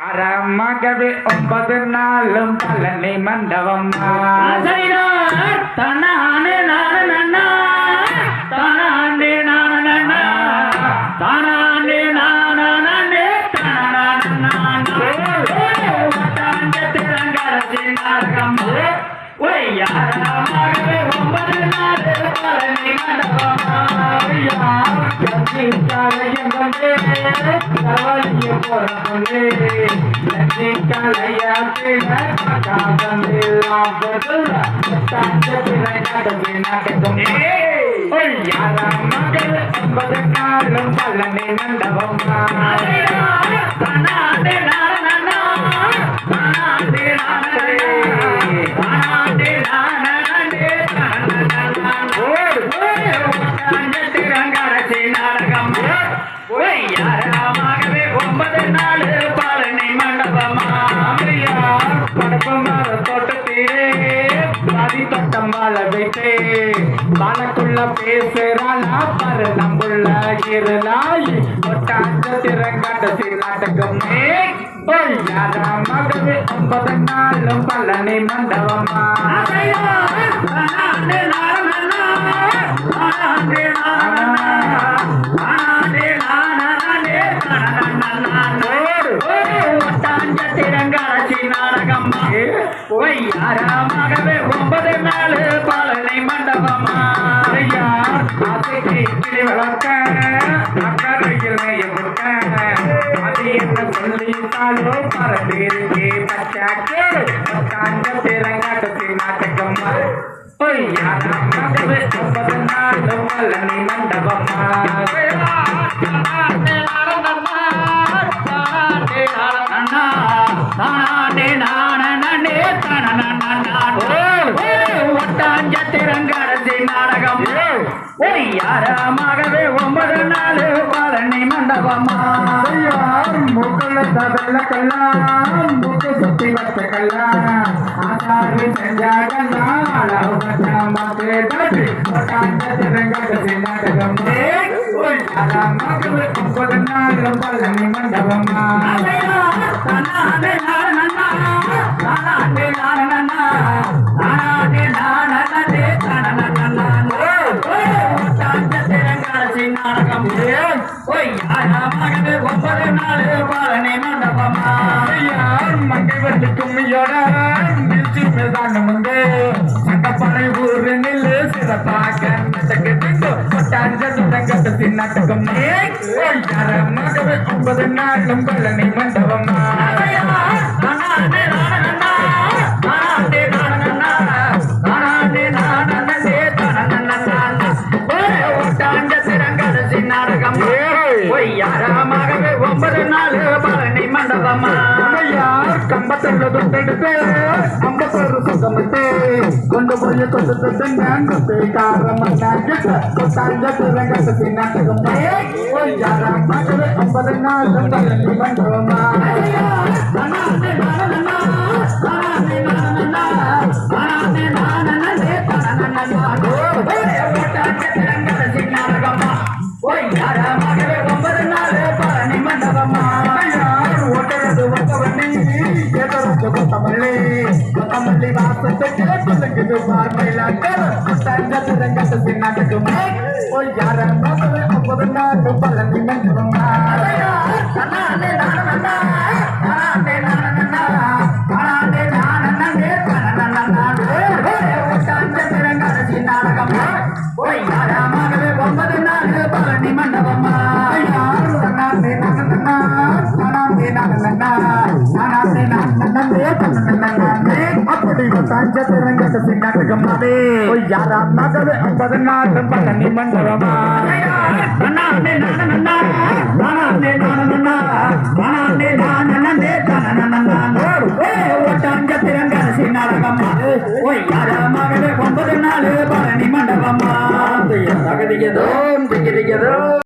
அறமாகவே ஒன்பது நாளும் பழனி மண்டபம் தானே நானே நன்னா நானே நன்னா நானே ஒன்பது நாள் பழனி நாளும் பழனி மண்டபம் பேசுறாளா? பாரு நம்புள்ள இருளாய் ஒட்டாஞ்ச திறங்காட்ட சீலாட்டகம் மகவே ஒன்பது நாளும் பழனி மண்டபமா மகவே ஒன்பது நாள் கிளி வளர்க்க அக்கறையில் மேய கொடுக்க அது என்ன சொல்லிட்டாலோ பரதேருக்கு பச்சாக்கு ஒட்டாஞ்ச திறங்காட்ட சீலாட்டகம் மகவே ஒன்பது நாளும் ஒன்பது நாள் பழனி மண்டபமா? முக்கல்ல முக்குள்ள ததல்ல கல்லாம் முக்கு சுத்தி வச்ச கல்லாம் ஆசாரி செஞ்சா கல்லாம் பழனி மண்டபமா ஒன்பது நாள் பழனி மண்டபமா மங்கை வந்து கும்மியோட நிறுத்தி மேல்தாண்டம் வந்து சட்டப்பனை ஊரு நில்லு சிறப்பாக நட்டக்கு திண்டு ஒட்டாஞ்ச துடங்கட்டு மகவே ஒன்பது நாளும் பழனி மண்டபமா. கம்பத்தல்ல தொட்டெடுத்து அம்பத்தொரு சுத்தமிட்டு கொண்டு போய் கொண்டு தொட்டு நான் கொத்து காரம் கொட்டாஞ்ச திறங்கட்டு தின்னாட்டகம் யார கொத்தமல்லி வாசத்துக்கு சொல்லுங்குது பார்வையிலாக்கர் கொட்டாஞ்ச திறங்கட்டு தின்னாட்டகம் யார மகவே ஒன்பது நாளும் பழனி மண்டபமா ஒன்பது நாள் பழனி மண்டபமா அப்படி சின்னாட்டகமாவே யாரா மகவே ஒன்பது நாட்டம் பழனி மண்டபமா ஒன்பது நாள் பழனி மண்டபமா தகுதியதோ